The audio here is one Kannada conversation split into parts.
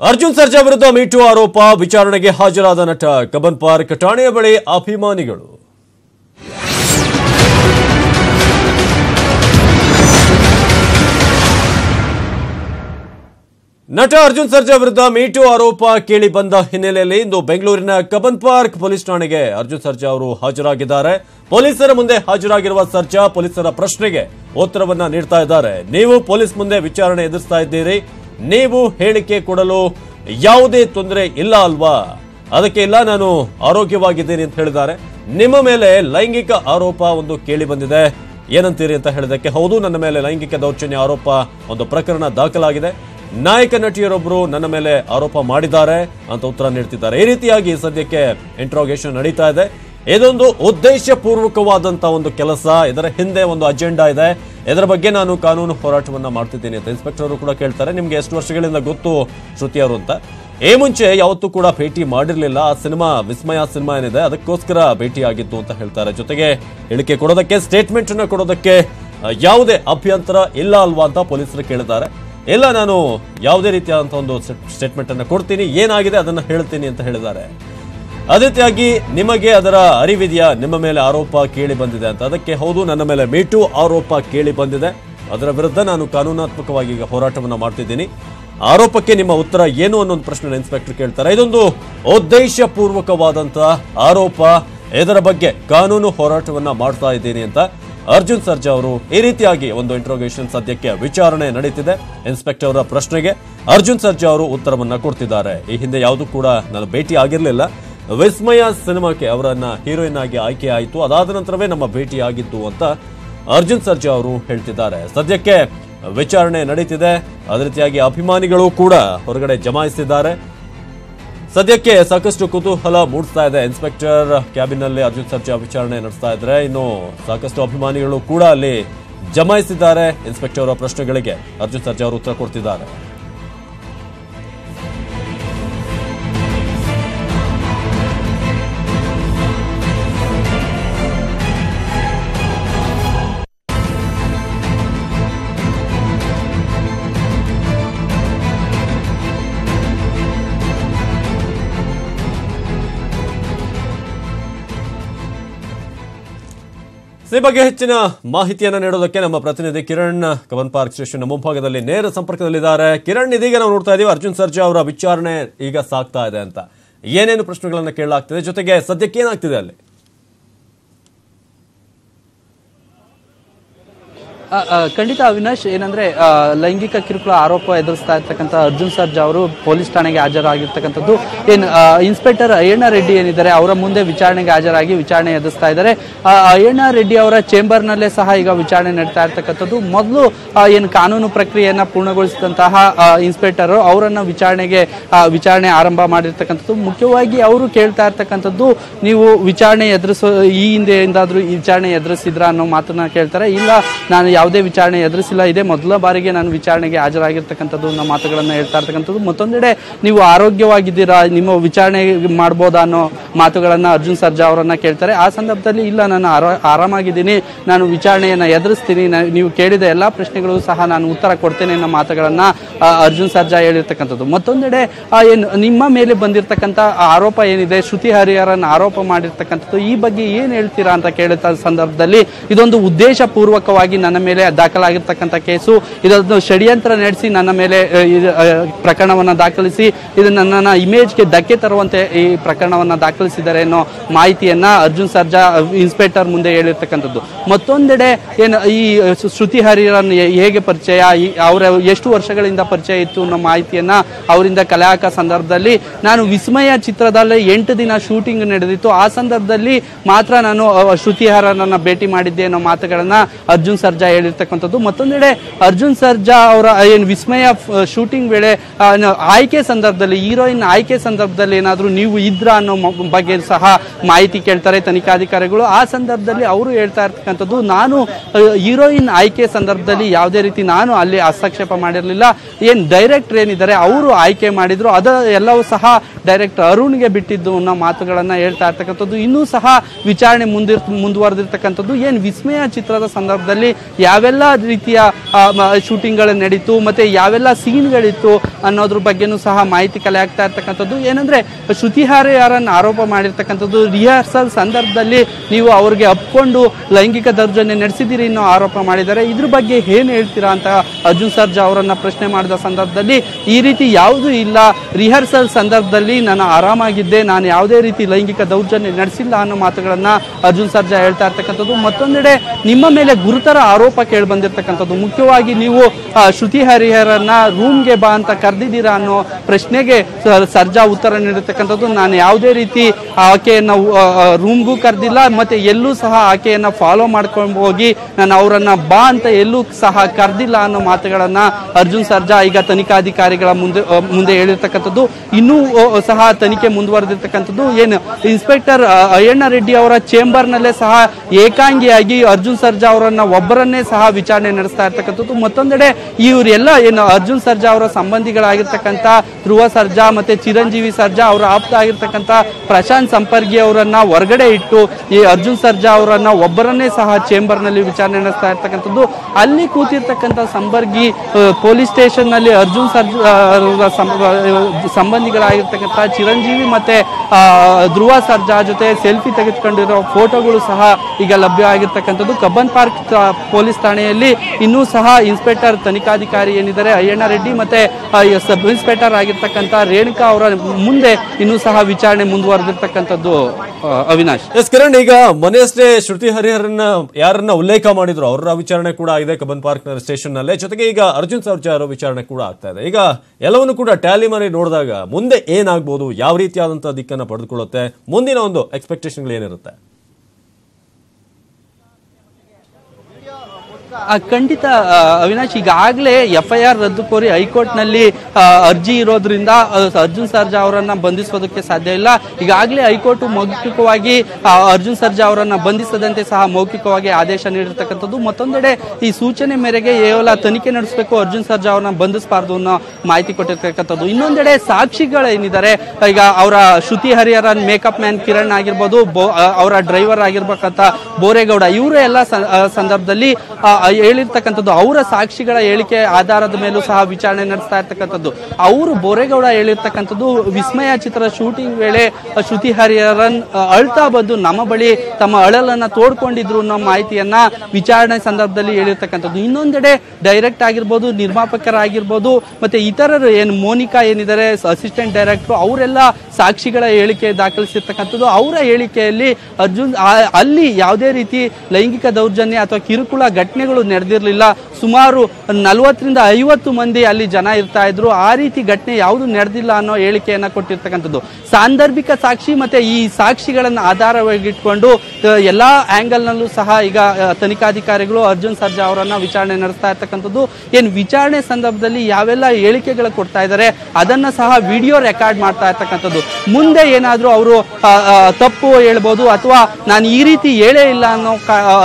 ಅರ್ಜುನ್ ಸರ್ಜಾ ವಿರುದ್ಧ ಮೀಟು ಆರೋಪ ವಿಚಾರಣೆಗೆ ಹಾಜರಾದ ನಟ ಕಬನ್ ಪಾರ್ಕ್ ಠಾಣೆಯ ಬಳಿ ಅಭಿಮಾನಿಗಳು. ನಟ ಅರ್ಜುನ್ ಸರ್ಜಾ ವಿರುದ್ಧ ಮೀಟು ಆರೋಪ ಕೇಳಿ ಬಂದ ಹಿನ್ನೆಲೆಯಲ್ಲಿ ಇಂದು ಬೆಂಗಳೂರಿನ ಕಬನ್ ಪಾರ್ಕ್ ಪೊಲೀಸ್ ಠಾಣೆಗೆ ಅರ್ಜುನ್ ಸರ್ಜಾ ಅವರು ಹಾಜರಾಗಿದ್ದಾರೆ. ಪೊಲೀಸರ ಮುಂದೆ ಹಾಜರಾಗಿರುವ ಸರ್ಜಾ ಪೊಲೀಸರ ಪ್ರಶ್ನೆಗೆ ಉತ್ತರವನ್ನ ನೀಡ್ತಾ ಇದ್ದಾರೆ. ನೀವು ಪೊಲೀಸ್ ಮುಂದೆ ವಿಚಾರಣೆ ಎದುರಿಸ್ತಾ ಇದ್ದೀರಿ. ನೀವು ಹೇಳಿಕೆ ಕೊಡಲು ಯಾವುದೇ ತೊಂದರೆ ಇಲ್ಲ ಅಲ್ವಾ? ಅದಕ್ಕೆ ಇಲ್ಲ, ನಾನು ಆರೋಗ್ಯವಾಗಿದ್ದೀನಿ ಅಂತ ಹೇಳಿದ್ದಾರೆ. ನಿಮ್ಮ ಮೇಲೆ ಲೈಂಗಿಕ ಆರೋಪ ಒಂದು ಕೇಳಿ ಬಂದಿದೆ. ಏನಂತೀರಿ ಅಂತ ಹೇಳಿದಕ್ಕೆ ಹೌದು, ನನ್ನ ಮೇಲೆ ಲೈಂಗಿಕ ದೌರ್ಜನ್ಯ ಆರೋಪ ಒಂದು ಪ್ರಕರಣ ದಾಖಲಾಗಿದೆ. ನಾಯಕ ನಟಿಯರೊಬ್ಬರು ನನ್ನ ಮೇಲೆ ಆರೋಪ ಮಾಡಿದ್ದಾರೆ ಅಂತ ಉತ್ತರ ನೀಡ್ತಿದ್ದಾರೆ. ಈ ರೀತಿಯಾಗಿ ಸದ್ಯಕ್ಕೆ ಇಂಟ್ರೋಗೇಷನ್ ನಡೀತಾ ಇದೆ. ಇದೊಂದು ಉದ್ದೇಶಪೂರ್ವಕವಾದಂತಹ ಒಂದು ಕೆಲಸ. ಇದರ ಹಿಂದೆ ಒಂದು ಅಜೆಂಡಾ ಇದೆ. ಇದರ ಬಗ್ಗೆ ನಾನು ಕಾನೂನು ಹೋರಾಟವನ್ನ ಮಾಡ್ತಿದ್ದೀನಿ ಅಂತ ಇನ್ಸ್ಪೆಕ್ಟರ್ ಅವರು ಕೂಡ ಕೇಳ್ತಾರೆ. ನಿಮ್ಗೆ ಎಷ್ಟು ವರ್ಷಗಳಿಂದ ಗೊತ್ತು ಶ್ರುತಿ ಅವರು ಅಂತ. ಈ ಮುಂಚೆ ಯಾವತ್ತೂ ಕೂಡ ಭೇಟಿ ಮಾಡಿರಲಿಲ್ಲ. ಆ ಸಿನಿಮಾ, ವಿಸ್ಮಯ ಸಿನಿಮಾ ಏನಿದೆ, ಅದಕ್ಕೋಸ್ಕರ ಭೇಟಿ ಆಗಿತ್ತು ಅಂತ ಹೇಳ್ತಾರೆ. ಜೊತೆಗೆ ಹೇಳಿಕೆ ಕೊಡೋದಕ್ಕೆ ಸ್ಟೇಟ್ಮೆಂಟ್ ಅನ್ನ ಕೊಡೋದಕ್ಕೆ ಯಾವುದೇ ಅಭ್ಯಂತರ ಇಲ್ಲ ಅಲ್ವಾ ಅಂತ ಪೊಲೀಸರು ಕೇಳಿದ್ದಾರೆ ಇಲ್ಲ, ನಾನು ಯಾವುದೇ ರೀತಿಯಾದಂತಹ ಒಂದು ಸ್ಟೇಟ್ಮೆಂಟ್ ಅನ್ನ ಕೊಡ್ತೀನಿ. ಏನಾಗಿದೆ ಅದನ್ನ ಹೇಳ್ತೀನಿ ಅಂತ ಹೇಳಿದ್ದಾರೆ. ಅದೇ ನಿಮಗೆ ಅದರ ಅರಿವಿದೆಯಾ? ನಿಮ್ಮ ಮೇಲೆ ಆರೋಪ ಕೇಳಿ ಬಂದಿದೆ ಅಂತ. ಅದಕ್ಕೆ ಹೌದು, ನನ್ನ ಮೇಲೆ ಮೀಟು ಆರೋಪ ಕೇಳಿ ಬಂದಿದೆ. ಅದರ ವಿರುದ್ಧ ನಾನು ಕಾನೂನಾತ್ಮಕವಾಗಿ ಈಗ ಹೋರಾಟವನ್ನು ಮಾಡ್ತಿದ್ದೀನಿ. ಆರೋಪಕ್ಕೆ ನಿಮ್ಮ ಉತ್ತರ ಏನು ಅನ್ನೋ ಒಂದು ಪ್ರಶ್ನೆ ಇನ್ಸ್ಪೆಕ್ಟರ್ ಕೇಳ್ತಾರೆ. ಇದೊಂದು ಉದ್ದೇಶಪೂರ್ವಕವಾದಂತಹ ಆರೋಪ. ಇದರ ಬಗ್ಗೆ ಕಾನೂನು ಹೋರಾಟವನ್ನ ಮಾಡ್ತಾ ಇದ್ದೀನಿ ಅಂತ ಅರ್ಜುನ್ ಸರ್ಜಾ ಅವರು ಈ ರೀತಿಯಾಗಿ ಒಂದು ಇಂಟ್ರೋಗೇಷನ್ ಸದ್ಯಕ್ಕೆ ವಿಚಾರಣೆ ನಡೀತಿದೆ. ಇನ್ಸ್ಪೆಕ್ಟರ್ ಅವರ ಪ್ರಶ್ನೆಗೆ ಅರ್ಜುನ್ ಸರ್ಜಾ ಅವರು ಉತ್ತರವನ್ನ ಕೊಡ್ತಿದ್ದಾರೆ. ಈ ಹಿಂದೆ ಯಾವುದು ಕೂಡ ನಾನು ಭೇಟಿ ಆಗಿರಲಿಲ್ಲ ವಿಸ್ಮಯ ಸಿನಿಮಾಕ್ಕೆ ಅವರನ್ನ ಹೀರೋಯಿನ್ ಆಗಿ ಆಯ್ಕೆ ಆಯಿತು ಅದಾದ ನಂತರವೇ ನಮ್ಮ ಭೇಟಿ ಆಗಿತ್ತು ಅಂತ ಅರ್ಜುನ್ ಸರ್ಜಾ ಅವರು ಹೇಳ್ತಿದ್ದಾರೆ. ಸದ್ಯಕ್ಕೆ ವಿಚಾರಣೆ ನಡೀತಿದೆ. ಅದೇ ರೀತಿಯಾಗಿ ಅಭಿಮಾನಿಗಳು ಕೂಡ ಹೊರಗಡೆ ಜಮಾಯಿಸಿದ್ದಾರೆ. ಸದ್ಯಕ್ಕೆ ಸಾಕಷ್ಟು ಕುತೂಹಲ ಮೂಡಿಸ್ತಾ ಇದೆ. ಇನ್ಸ್ಪೆಕ್ಟರ್ ಕ್ಯಾಬಿನ್ನಲ್ಲಿ ಅರ್ಜುನ್ ಸರ್ಜಾ ವಿಚಾರಣೆ ನಡೆಸ್ತಾ ಇದ್ರೆ ಇನ್ನು ಸಾಕಷ್ಟು ಅಭಿಮಾನಿಗಳು ಕೂಡ ಅಲ್ಲಿ ಜಮಾಯಿಸಿದ್ದಾರೆ. ಇನ್ಸ್ಪೆಕ್ಟರ್ ಅವರ ಪ್ರಶ್ನೆಗಳಿಗೆ ಅರ್ಜುನ್ ಸರ್ಜಾ ಅವರು ಉತ್ತರ ಕೊಡ್ತಿದ್ದಾರೆ. ಈ ಬಗ್ಗೆ ಹೆಚ್ಚಿನ ಮಾಹಿತಿಯನ್ನು ನೀಡೋದಕ್ಕೆ ನಮ್ಮ ಪ್ರತಿನಿಧಿ ಕಿರಣ್ ಕವನ್ ಪಾರ್ಕ್ ಸ್ಟೇಷನ್ ಮುಂಭಾಗದಲ್ಲಿ ನೇರ ಸಂಪರ್ಕದಲ್ಲಿದ್ದಾರೆ. ಕಿರಣ್, ಇದೀಗ ನಾವು ನೋಡ್ತಾ ಇದೀವಿ, ಅರ್ಜುನ್ ಸರ್ಜಾ ಅವರ ವಿಚಾರಣೆ ಈಗ ಸಾಕ್ತಾ ಇದೆ ಅಂತ. ಏನೇನು ಪ್ರಶ್ನೆಗಳನ್ನ ಕೇಳಲಾಗ್ತಿದೆ? ಜೊತೆಗೆ ಸದ್ಯಕ್ಕೆ ಏನಾಗ್ತಿದೆ ಅಲ್ಲಿ ಆ, ಆ, ಖಂಡಿತ ಅವಿನಾಶ್, ಏನಂದ್ರೆ ಲೈಂಗಿಕ ಕಿರುಕುಳ ಆರೋಪ ಎದುರಿಸ್ತಾ ಇರ್ತಕ್ಕಂಥ ಅರ್ಜುನ್ ಸರ್ಜಾ ಅವರು ಪೊಲೀಸ್ ಠಾಣೆಗೆ ಹಾಜರಾಗಿರ್ತಕ್ಕಂಥದ್ದು. ಏನು ಇನ್ಸ್ಪೆಕ್ಟರ್ ಅಯ್ಯಣ್ಣ ರೆಡ್ಡಿ ಏನಿದ್ದಾರೆ, ಅವರ ಮುಂದೆ ವಿಚಾರಣೆಗೆ ಹಾಜರಾಗಿ ವಿಚಾರಣೆ ಎದುರಿಸ್ತಾ ಇದ್ದಾರೆ. ಅಯ್ಯಣ್ಣ ರೆಡ್ಡಿ ಅವರ ಚೇಂಬರ್ನಲ್ಲೇ ಸಹ ಈಗ ವಿಚಾರಣೆ ನಡೀತಾ ಇರ್ತಕ್ಕಂಥದ್ದು. ಮೊದಲು ಏನು ಕಾನೂನು ಪ್ರಕ್ರಿಯೆಯನ್ನ ಪೂರ್ಣಗೊಳಿಸಿದಂತಹ ಇನ್ಸ್ಪೆಕ್ಟರ್ ಅವರನ್ನ ವಿಚಾರಣೆಗೆ ವಿಚಾರಣೆ ಆರಂಭ ಮಾಡಿರ್ತಕ್ಕಂಥದ್ದು. ಮುಖ್ಯವಾಗಿ ಅವರು ಕೇಳ್ತಾ ಇರ್ತಕ್ಕಂಥದ್ದು, ನೀವು ವಿಚಾರಣೆ ಎದುರಿಸೋ, ಈ ಹಿಂದೆ ಎಂದಾದರೂ ವಿಚಾರಣೆ ಎದುರಿಸಿದ್ರ ಅನ್ನೋ ಮಾತನ್ನ ಕೇಳ್ತಾರೆ. ಇಲ್ಲ, ನಾನು ಯಾವುದೇ ವಿಚಾರಣೆ ಎದುರಿಸಿಲ್ಲ. ಇದೆ ಮೊದಲ ಬಾರಿಗೆ ನಾನು ವಿಚಾರಣೆಗೆ ಹಾಜರಾಗಿರ್ತಕ್ಕಂಥದ್ದು ಅನ್ನೋ ಮಾತುಗಳನ್ನು ಹೇಳ್ತಾ ಇರ್ತಕ್ಕಂಥದ್ದು. ಮತ್ತೊಂದೆಡೆ ನೀವು ಆರೋಗ್ಯವಾಗಿದ್ದೀರಾ, ನಿಮ್ಮ ವಿಚಾರಣೆ ಮಾಡ್ಬೋದಾ ಅನ್ನೋ ಮಾತುಗಳನ್ನು ಅರ್ಜುನ್ ಸರ್ಜಾ ಅವರನ್ನು ಕೇಳ್ತಾರೆ. ಆ ಸಂದರ್ಭದಲ್ಲಿ, ಇಲ್ಲ, ನಾನು ಆರಾ- ಆರಾಮಾಗಿದ್ದೀನಿ, ನಾನು ವಿಚಾರಣೆಯನ್ನು ಎದುರಿಸ್ತೀನಿ ನೀವು ಕೇಳಿದ ಎಲ್ಲ ಪ್ರಶ್ನೆಗಳು ಸಹ ನಾನು ಉತ್ತರ ಕೊಡ್ತೇನೆ ಅನ್ನೋ ಮಾತುಗಳನ್ನು ಅರ್ಜುನ್ ಸರ್ಜಾ ಹೇಳಿರ್ತಕ್ಕಂಥದ್ದು. ಮತ್ತೊಂದೆಡೆ ಏನು, ನಿಮ್ಮ ಮೇಲೆ ಬಂದಿರತಕ್ಕಂಥ ಆರೋಪ ಏನಿದೆ, ಶ್ರುತಿ ಹರಿಹರನ್ ಆರೋಪ ಮಾಡಿರ್ತಕ್ಕಂಥದ್ದು, ಈ ಬಗ್ಗೆ ಏನು ಹೇಳ್ತೀರಾ ಅಂತ ಕೇಳಿದ ಸಂದರ್ಭದಲ್ಲಿ, ಇದೊಂದು ಉದ್ದೇಶ ಪೂರ್ವಕವಾಗಿ ನನ್ನ ದಾಖಲಾಗಿರ್ತಕ್ಕಂಥ ಕೇಸು. ಇದೊಂದು ಷಡ್ಯಂತ್ರ ನಡೆಸಿ ನನ್ನ ಮೇಲೆ ಪ್ರಕರಣವನ್ನು ದಾಖಲಿಸಿ, ಇದು ನನ್ನ ಇಮೇಜ್ಗೆ ಧಕ್ಕೆ ತರುವಂತೆ ಈ ಪ್ರಕರಣವನ್ನು ದಾಖಲಿಸಿದ್ದಾರೆ ಅನ್ನೋ ಮಾಹಿತಿಯನ್ನ ಅರ್ಜುನ್ ಸರ್ಜಾ ಇನ್ಸ್ಪೆಕ್ಟರ್ ಮುಂದೆ ಹೇಳಿರ್ತಕ್ಕಂಥದ್ದು. ಮತ್ತೊಂದೆಡೆ ಏನು, ಈ ಶ್ರುತಿ ಹೇಗೆ ಪರಿಚಯ ಅವರ ಎಷ್ಟು ವರ್ಷಗಳಿಂದ ಪರಿಚಯ ಇತ್ತು ಅನ್ನೋ ಮಾಹಿತಿಯನ್ನು ಅವರಿಂದ ಕಲೆ ಸಂದರ್ಭದಲ್ಲಿ ನಾನು ವಿಸ್ಮಯ ಚಿತ್ರದಲ್ಲಿ ಎಂಟು ದಿನ ಶೂಟಿಂಗ್ ನಡೆದಿತ್ತು. ಆ ಸಂದರ್ಭದಲ್ಲಿ ಮಾತ್ರ ನಾನು ಶ್ರುತಿ ಹರನನ್ನು ಭೇಟಿ ಮಾಡಿದ್ದೆ ಅನ್ನೋ ಮಾತುಗಳನ್ನು ಅರ್ಜುನ್ ಸರ್ಜಾ ಹೇಳಿರ್ತಕ್ಕಂಥದ್ದು. ಮತ್ತೊಂದೆಡೆ ಅರ್ಜುನ್ ಸರ್ಜಾ ಅವರ ಏನು ವಿಸ್ಮಯ ಶೂಟಿಂಗ್ ವೇಳೆ ಆಯ್ಕೆ ಸಂದರ್ಭದಲ್ಲಿ, ಹೀರೋಯಿನ್ ಆಯ್ಕೆ ಸಂದರ್ಭದಲ್ಲಿ ಏನಾದರೂ ನೀವು ಇದ್ರ ಅನ್ನೋ ಬಗ್ಗೆ ಸಹ ಮಾಹಿತಿ ಕೇಳ್ತಾರೆ ತನಿಖಾಧಿಕಾರಿಗಳು. ಆ ಸಂದರ್ಭದಲ್ಲಿ ಅವರು ಹೇಳ್ತಾ ಇರ್ತಕ್ಕಂಥದ್ದು, ನಾನು ಹೀರೋಯಿನ್ ಆಯ್ಕೆ ಸಂದರ್ಭದಲ್ಲಿ ಯಾವುದೇ ರೀತಿ ನಾನು ಅಲ್ಲಿ ಹಸ್ತಕ್ಷೇಪ ಮಾಡಿರಲಿಲ್ಲ. ಏನು ಡೈರೆಕ್ಟರ್ ಏನಿದ್ದಾರೆ, ಅವರು ಆಯ್ಕೆ ಮಾಡಿದ್ರು. ಅದ ಎಲ್ಲವೂ ಸಹ ಡೈರೆಕ್ಟರ್ ಅರುಣ್ಗೆ ಬಿಟ್ಟಿದ್ದು ಅನ್ನೋ ಮಾತುಗಳನ್ನ ಹೇಳ್ತಾ ಇರ್ತಕ್ಕಂಥದ್ದು. ಇನ್ನೂ ಸಹ ವಿಚಾರಣೆ ಮುಂದಿರ್, ಮುಂದುವರೆದಿರ್ತಕ್ಕಂಥದ್ದು. ಏನು ವಿಸ್ಮಯ ಚಿತ್ರದ ಸಂದರ್ಭದಲ್ಲಿ ಯಾವೆಲ್ಲ ರೀತಿಯ ಶೂಟಿಂಗ್ಗಳು ನಡೀತು, ಮತ್ತು ಯಾವೆಲ್ಲ ಸೀನ್ಗಳಿತ್ತು ಅನ್ನೋದ್ರ ಬಗ್ಗೆನೂ ಸಹ ಮಾಹಿತಿ ಕಲೆ ಆಗ್ತಾ ಇರ್ತಕ್ಕಂಥದ್ದು. ಏನಂದರೆ, ಶ್ರುತಿಹಾರೆ ಯಾರನ್ನು ಆರೋಪ ಮಾಡಿರ್ತಕ್ಕಂಥದ್ದು, ರಿಹರ್ಸಲ್ ಸಂದರ್ಭದಲ್ಲಿ ನೀವು ಅವ್ರಿಗೆ ಅಪ್ಕೊಂಡು ಲೈಂಗಿಕ ದೌರ್ಜನ್ಯ ನಡೆಸಿದ್ದೀರಿ ಅನ್ನೋ ಆರೋಪ ಮಾಡಿದ್ದಾರೆ. ಇದ್ರ ಬಗ್ಗೆ ಏನು ಹೇಳ್ತೀರಾ ಅಂತ ಅರ್ಜುನ್ ಸರ್ಜಾ ಅವರನ್ನು ಪ್ರಶ್ನೆ ಮಾಡಿದ ಸಂದರ್ಭದಲ್ಲಿ, ಈ ರೀತಿ ಯಾವುದೂ ಇಲ್ಲ. ರಿಹರ್ಸಲ್ ಸಂದರ್ಭದಲ್ಲಿ ನಾನು ಆರಾಮಾಗಿದ್ದೆ, ನಾನು ಯಾವುದೇ ರೀತಿ ಲೈಂಗಿಕ ದೌರ್ಜನ್ಯ ನಡೆಸಿಲ್ಲ ಅನ್ನೋ ಮಾತುಗಳನ್ನು ಅರ್ಜುನ್ ಸರ್ಜಾ ಹೇಳ್ತಾ ಇರ್ತಕ್ಕಂಥದ್ದು. ಮತ್ತೊಂದೆಡೆ, ನಿಮ್ಮ ಮೇಲೆ ಗುರುತರ ಆರೋಪ ಕೇಳಿ ಬಂದಿರತಕ್ಕಂಥದ್ದು. ಮುಖ್ಯವಾಗಿ ನೀವು ಶ್ರುತಿ ಹರಿಹರನ್ನ ರೂಮ್ಗೆ ಬಾ ಅಂತ ಕರೆದಿದ್ದೀರಾ ಅನ್ನೋ ಪ್ರಶ್ನೆಗೆ ಸರ್ಜಾ ಉತ್ತರ ನೀಡಿರ್ತಕ್ಕಂಥದ್ದು. ನಾನು ಯಾವುದೇ ರೀತಿ ಆಕೆಯನ್ನು ರೂಮ್ಗೂ ಕರೆದಿಲ್ಲ, ಮತ್ತೆ ಎಲ್ಲೂ ಸಹ ಆಕೆಯನ್ನು ಫಾಲೋ ಮಾಡ್ಕೊಂಡು ಹೋಗಿ ನಾನು ಅವರನ್ನ ಬಾ ಅಂತ ಎಲ್ಲೂ ಸಹ ಕರೆದಿಲ್ಲ ಅನ್ನೋ ಮಾತುಗಳನ್ನ ಅರ್ಜುನ್ ಸರ್ಜಾ ಈಗ ತನಿಖಾಧಿಕಾರಿಗಳ ಮುಂದೆ ಮುಂದೆ ಹೇಳಿರ್ತಕ್ಕಂಥದ್ದು. ಇನ್ನೂ ಸಹ ತನಿಖೆ ಮುಂದುವರೆದಿರ್ತಕ್ಕಂಥದ್ದು. ಏನು ಇನ್ಸ್ಪೆಕ್ಟರ್ ಅಯ್ಯಣ್ಣ ರೆಡ್ಡಿ ಅವರ ಚೇಂಬರ್ನಲ್ಲೇ ಸಹ ಏಕಾಂಗಿಯಾಗಿ ಅರ್ಜುನ್ ಸರ್ಜಾ ಅವರನ್ನ ಒಬ್ಬರನ್ನೇ ಸಹ ವಿಚಾರಣೆ ನಡೆಸ್ತಾ ಇರ್ತಕ್ಕಂಥದ್ದು. ಮತ್ತೊಂದೆಡೆ ಇವರೆಲ್ಲ ಏನು ಅರ್ಜುನ್ ಸರ್ಜಾ ಅವರ ಸಂಬಂಧಿಗಳಾಗಿರ್ತಕ್ಕಂಥ ಧ್ರುವ ಸರ್ಜಾ ಮತ್ತೆ ಚಿರಂಜೀವಿ ಸರ್ಜಾ ಅವರ ಆಪ್ತ ಆಗಿರ್ತಕ್ಕಂಥ ಪ್ರಶಾಂತ್ ಸಂಪರ್ಗಿ ಅವರನ್ನ ಹೊರಗಡೆ ಇಟ್ಟು ಈ ಅರ್ಜುನ್ ಸರ್ಜಾ ಅವರನ್ನ ಒಬ್ಬರನ್ನೇ ಸಹ ಚೇಂಬರ್ನಲ್ಲಿ ವಿಚಾರಣೆ ನಡೆಸ್ತಾ ಇರ್ತಕ್ಕಂಥದ್ದು. ಅಲ್ಲಿ ಕೂತಿರ್ತಕ್ಕಂಥ ಸಂಪರ್ಗಿ ಪೊಲೀಸ್ ಸ್ಟೇಷನ್ನಲ್ಲಿ ಅರ್ಜುನ್ ಸರ್ಜಾ ಸಂಬಂಧಿಗಳಾಗಿರ್ತಕ್ಕಂಥ ಚಿರಂಜೀವಿ ಮತ್ತೆ ಧ್ರುವ ಸರ್ಜಾ ಜೊತೆ ಸೆಲ್ಫಿ ತೆಗೆದುಕೊಂಡಿರೋ ಫೋಟೋಗಳು ಸಹ ಈಗ ಲಭ್ಯ ಆಗಿರ್ತಕ್ಕಂಥದ್ದು. ಕಬ್ಬನ್ ಪಾರ್ಕ್ ಪೊಲೀಸ್ ಠಾಣೆಯಲ್ಲಿ ಇನ್ನೂ ಸಹ ಇನ್ಸ್ಪೆಕ್ಟರ್ ತನಿಖಾಧಿಕಾರಿ ಏನಿದ್ದಾರೆ, ಅಯ್ಯಣ್ಣ ರೆಡ್ಡಿ ಮತ್ತೆ ಸಬ್ ಇನ್ಸ್ಪೆಕ್ಟರ್ ಆಗಿರ್ತಕ್ಕಂಥ ರೇಣುಕಾ ಅವರ ಮುಂದೆ ಇನ್ನೂ ಸಹ ವಿಚಾರಣೆ ಮುಂದುವರೆದಿರ್ತಕ್ಕಂಥದ್ದು ಅವಿನಾಶ್. ಎಸ್, ಕಿರಣ್, ಈಗ ಮನೆಯಷ್ಟೇ ಶ್ರುತಿ ಹರಿಹರನ್ನ ಯಾರನ್ನ ಉಲ್ಲೇಖ ಮಾಡಿದ್ರು, ಅವರ ವಿಚಾರಣೆ ಕೂಡ ಆಗಿದೆ ಕಬ್ಬನ್ ಪಾರ್ಕ್ ಸ್ಟೇಷನ್ ನಲ್ಲೇ ಜೊತೆಗೆ ಈಗ ಅರ್ಜುನ್ ಸರ್ಜಾ ಅವರ ವಿಚಾರಣೆ ಕೂಡ ಆಗ್ತಾ ಇದೆ. ಈಗ ಎಲ್ಲವನ್ನು ಕೂಡ ಟ್ಯಾಲಿ ಮಾಡಿ ನೋಡಿದಾಗ ಮುಂದೆ ಏನಾಗ್ಬೋದು, ಯಾವ ರೀತಿಯಾದಂತಹ ದಿಕ್ಕನ್ನ ಪಡೆದುಕೊಳ್ಳುತ್ತೆ. ಮುಂದಿನ ಒಂದು ಎಕ್ಸ್ಪೆಕ್ಟೇಷನ್ಗಳು ಏನಿರುತ್ತೆ ಖಂಡಿತ ಅವಿನಾಶ್, ಈಗಾಗಲೇ ಎಫ್ ಐ ಆರ್ ರದ್ದು ಕೋರಿ ಹೈಕೋರ್ಟ್ನಲ್ಲಿ ಅರ್ಜಿ ಇರೋದ್ರಿಂದ ಅರ್ಜುನ್ ಸರ್ಜಾ ಅವರನ್ನ ಬಂಧಿಸೋದಕ್ಕೆ ಸಾಧ್ಯ ಇಲ್ಲ. ಈಗಾಗಲೇ ಹೈಕೋರ್ಟ್ ಮೌಖಿಕವಾಗಿ ಅರ್ಜುನ್ ಸರ್ಜಾ ಅವರನ್ನ ಬಂಧಿಸದಂತೆ ಸಹ ಮೌಖಿಕವಾಗಿ ಆದೇಶ ನೀಡಿರ್ತಕ್ಕಂಥದ್ದು. ಮತ್ತೊಂದೆಡೆ ಈ ಸೂಚನೆ ಮೇರೆಗೆ ಏವಲ ತನಿಖೆ ನಡೆಸಬೇಕು, ಅರ್ಜುನ್ ಸರ್ಜಾ ಅವರನ್ನ ಬಂಧಿಸಬಾರ್ದು ಅನ್ನೋ ಮಾಹಿತಿ ಕೊಟ್ಟಿರ್ತಕ್ಕಂಥದ್ದು. ಇನ್ನೊಂದೆಡೆ ಸಾಕ್ಷಿಗಳೇನಿದ್ದಾರೆ, ಈಗ ಅವರ ಶ್ರುತಿ ಹರಿಹರನ್ ಮೇಕಪ್ ಮ್ಯಾನ್ ಕಿರಣ್ ಆಗಿರ್ಬೋದು ಅವರ ಡ್ರೈವರ್ ಆಗಿರ್ಬೇಕಂತ ಬೋರೇಗೌಡ, ಇವರು ಎಲ್ಲ ಸಂದರ್ಭದಲ್ಲಿ ಹೇಳಿರ್ತಕ್ಕಂಥದ್ದು, ಅವರ ಸಾಕ್ಷಿಗಳ ಹೇಳಿಕೆ ಆಧಾರದ ಮೇಲೂ ಸಹ ವಿಚಾರಣೆ ನಡೆಸ್ತಾ ಇರ್ತಕ್ಕಂಥದ್ದು. ಅವರು ಬೋರೇಗೌಡ ಹೇಳಿರ್ತಕ್ಕಂಥದ್ದು, ವಿಸ್ಮಯ ಚಿತ್ರ ಶೂಟಿಂಗ್ ವೇಳೆ ಶ್ರುತಿ ಹರಿಹರನ್ ಅಳ್ತಾ ಬಂದು ನಮ್ಮ ಬಳಿ ತಮ್ಮ ಅಳಲನ್ನ ತೋಡ್ಕೊಂಡಿದ್ರು ಅನ್ನೋ ಮಾಹಿತಿಯನ್ನ ವಿಚಾರಣೆ ಸಂದರ್ಭದಲ್ಲಿ ಹೇಳಿರ್ತಕ್ಕಂಥದ್ದು. ಇನ್ನೊಂದೆಡೆ ಡೈರೆಕ್ಟ್ ಆಗಿರ್ಬೋದು, ನಿರ್ಮಾಪಕರಾಗಿರ್ಬೋದು, ಮತ್ತೆ ಇತರರು ಏನು, ಮೋನಿಕಾ ಏನಿದ್ದಾರೆ, ಅಸಿಸ್ಟೆಂಟ್ ಡೈರೆಕ್ಟರ್, ಅವರೆಲ್ಲ ಸಾಕ್ಷಿಗಳ ಹೇಳಿಕೆ ದಾಖಲಿಸಿರ್ತಕ್ಕಂಥದ್ದು. ಅವರ ಹೇಳಿಕೆಯಲ್ಲಿ ಅರ್ಜುನ್ ಅಲ್ಲಿ ಯಾವುದೇ ರೀತಿ ಲೈಂಗಿಕ ದೌರ್ಜನ್ಯ ಅಥವಾ ಕಿರುಕುಳ ಘಟನೆಗಳು ನಡೆದಿರಲಿಲ್ಲ. ಸುಮಾರು ನಲವತ್ತರಿಂದ ಐವತ್ತು ಮಂದಿ ಅಲ್ಲಿ ಜನ ಇರ್ತಾ ಇದ್ರು. ಆ ರೀತಿ ಘಟನೆ ಯಾವುದು ನಡೆದಿಲ್ಲ ಅನ್ನೋ ಹೇಳಿಕೆಯನ್ನ ಕೊಟ್ಟಿರ್ತಕ್ಕಂಥದ್ದು. ಸಾಂದರ್ಭಿಕ ಸಾಕ್ಷಿ ಮತ್ತೆ ಈ ಸಾಕ್ಷಿಗಳನ್ನ ಆಧಾರವಾಗಿಟ್ಕೊಂಡು ಎಲ್ಲ ಎಲ್ಲಾ ಆಂಗಲ್ ನಲ್ಲೂ ಸಹ ಈಗ ತನಿಖಾಧಿಕಾರಿಗಳು ಅರ್ಜುನ್ ಸರ್ಜಾ ಅವರನ್ನ ವಿಚಾರಣೆ ನಡೆಸ್ತಾ ಇರ್ತಕ್ಕಂಥದ್ದು. ಏನ್ ವಿಚಾರಣೆ ಸಂದರ್ಭದಲ್ಲಿ ಯಾವೆಲ್ಲ ಹೇಳಿಕೆಗಳು ಕೊಡ್ತಾ ಇದ್ದಾರೆ ಅದನ್ನ ಸಹ ವಿಡಿಯೋ ರೆಕಾರ್ಡ್ ಮಾಡ್ತಾ ಇರ್ತಕ್ಕಂಥದ್ದು. ಮುಂದೆ ಏನಾದ್ರೂ ಅವರು ತಪ್ಪು ಹೇಳ್ಬೋದು ಅಥವಾ ನಾನು ಈ ರೀತಿ ಹೇಳೇ ಇಲ್ಲ ಅನ್ನೋ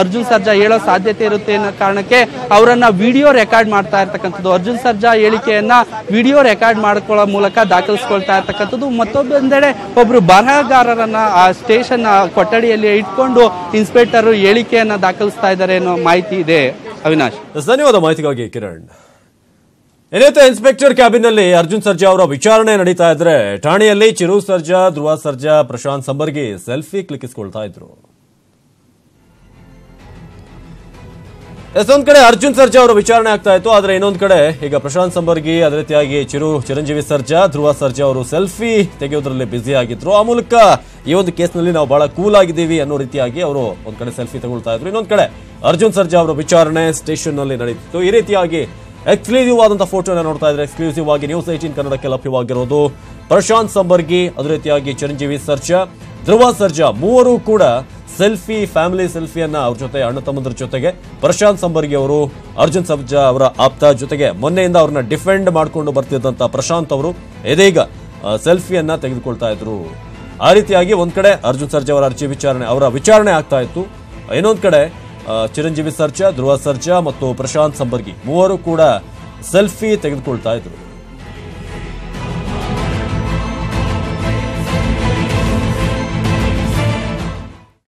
ಅರ್ಜುನ್ ಸರ್ಜಾ ಹೇಳೋ ಸಾಧ್ಯತೆ ಇರುತ್ತೆ ಅನ್ನೋ ಕಾರಣಕ್ಕೆ ಅವರನ್ನ ವಿಡಿಯೋ ರೆಕಾರ್ಡ್ ಮಾಡ್ತಾ ಇರ್ತಕ್ಕಂಥದ್ದು. ಅರ್ಜುನ್ ಸರ್ಜಾ ಹೇಳಿಕೆಯನ್ನ ವಿಡಿಯೋ ರೆಕಾರ್ಡ್ ಮಾಡ್ಕೊಳ್ಳೋ ಮೂಲಕ ದಾಖಲಿಸ್ಕೊಳ್ತಾ ಇರ್ತಕ್ಕಂಥದ್ದು. ಮತ್ತೊಬ್ಬೊಂದೆಡೆ ಒಬ್ರು ಬರಹಗಾರರನ್ನ ಆ ಸ್ಟೇಷನ್ ಕೊಠಡಿಯಲ್ಲಿ ಇಟ್ಕೊಂಡು ಇನ್ಸ್ಪೆಕ್ಟರ್ ಹೇಳಿಕೆಯನ್ನ ದಾಖಲಿಸ್ತಾ ಇದ್ದಾರೆ ಅನ್ನೋ ಮಾಹಿತಿ ಇದೆ. ಅವಿನಾಶ್. ಧನ್ಯವಾದ ಮಾಹಿತಿಗಾಗಿ ಕಿರಣ್. ಏನೈತೆ ಇನ್ಸ್ಪೆಕ್ಟರ್ ಕ್ಯಾಬಿನ್ನಲ್ಲಿ ಅರ್ಜುನ್ ಸರ್ಜಾ ಅವರ ವಿಚಾರಣೆ ನಡೀತಾ ಇದ್ರೆ ಠಾಣೆಯಲ್ಲಿ ಚಿರು ಸರ್ಜಾ, ಧ್ರುವ ಸರ್ಜಾ, ಪ್ರಶಾಂತ್ ಸಂಬರ್ಗಿ ಸೆಲ್ಫಿ ಕ್ಲಿಕ್ಕಿಸ್ಕೊಳ್ತಾ ಇದ್ರು. ಎಸ್ ಒಂದ್ ಕಡೆ ಅರ್ಜುನ್ ಸರ್ಜಾ ಅವರ ವಿಚಾರಣೆ ಆಗ್ತಾ ಇತ್ತು, ಆದ್ರೆ ಇನ್ನೊಂದ್ ಕಡೆ ಈಗ ಪ್ರಶಾಂತ್ ಸಂಬರ್ಗಿ ಅದೇ ರೀತಿಯಾಗಿ ಚಿರು ಚಿರಂಜೀವಿ ಸರ್ಜಾ, ಧ್ರುವ ಸರ್ಜಾ ಅವರು ಸೆಲ್ಫಿ ತೆಗೆಯೋದ್ರಲ್ಲಿ ಬ್ಯುಸಿ ಆಗಿದ್ರು. ಆ ಮೂಲಕ ಈ ಒಂದು ಕೇಸ್ನಲ್ಲಿ ನಾವು ಬಹಳ ಕೂಲ್ ಆಗಿದ್ದೀವಿ ಅನ್ನೋ ರೀತಿಯಾಗಿ ಅವರು ಒಂದ್ ಕಡೆ ಸೆಲ್ಫಿ ತಗೊಳ್ತಾ ಇದ್ರು. ಇನ್ನೊಂದ್ ಕಡೆ ಅರ್ಜುನ್ ಸರ್ಜಾ ಅವರ ವಿಚಾರಣೆ ಸ್ಟೇಷನ್ನಲ್ಲಿ ನಡೀತಿತ್ತು. ಈ ರೀತಿಯಾಗಿ ಎಕ್ಸ್ಕ್ಲೂಸಿವ್ ಆದಂತಹ ಫೋಟೋನ ನೋಡ್ತಾ ಇದ್ರೆ ಎಕ್ಸ್ಕ್ಲೂಸಿವ್ ಆಗಿ ನ್ಯೂಸ್ ಏಟೀನ್ ಕನ್ನಡಕ್ಕೆ ಲಭ್ಯವಾಗಿರೋದು ಪ್ರಶಾಂತ್ ಸಂಬರ್ಗಿ, ಅದೇ ರೀತಿಯಾಗಿ ಚಿರಂಜೀವಿ ಸರ್ಜಾ, ಧ್ರುವ ಸರ್ಜಾ ಮೂವರು ಕೂಡ ಸೆಲ್ಫಿ, ಫ್ಯಾಮಿಲಿ ಸೆಲ್ಫಿಯನ್ನ ಅವ್ರ ಜೊತೆ, ಅಣ್ಣ ತಮ್ಮಂದ್ರ ಜೊತೆಗೆ. ಪ್ರಶಾಂತ್ ಸಂಬರ್ಗಿ ಅವರು, ಅರ್ಜುನ್ ಸರ್ಜಾ ಅವರ ಆಪ್ತ ಜೊತೆಗೆ ಮೊನ್ನೆಯಿಂದ ಅವ್ರನ್ನ ಡಿಫೆಂಡ್ ಮಾಡ್ಕೊಂಡು ಬರ್ತಿದ್ದಂತ ಪ್ರಶಾಂತ್ ಅವರು ಇದೀಗ ಸೆಲ್ಫಿಯನ್ನ ತೆಗೆದುಕೊಳ್ತಾ ಇದ್ರು. ಆ ರೀತಿಯಾಗಿ ಒಂದ್ ಕಡೆ ಅರ್ಜುನ್ ಸರ್ಜಾ ಅವರ ಅರ್ಜಿ ವಿಚಾರಣೆ, ಅವರ ವಿಚಾರಣೆ ಆಗ್ತಾ ಇತ್ತು. ಇನ್ನೊಂದ್ ಕಡೆ ಚಿರಂಜೀವಿ ಸರ್ಜಾ, ಧ್ರುವ ಸರ್ಜಾ ಮತ್ತು ಪ್ರಶಾಂತ್ ಸಂಬರ್ಗಿ ಮೂವರು ಕೂಡ ಸೆಲ್ಫಿ ತೆಗೆದುಕೊಳ್ತಾ ಇದ್ರು.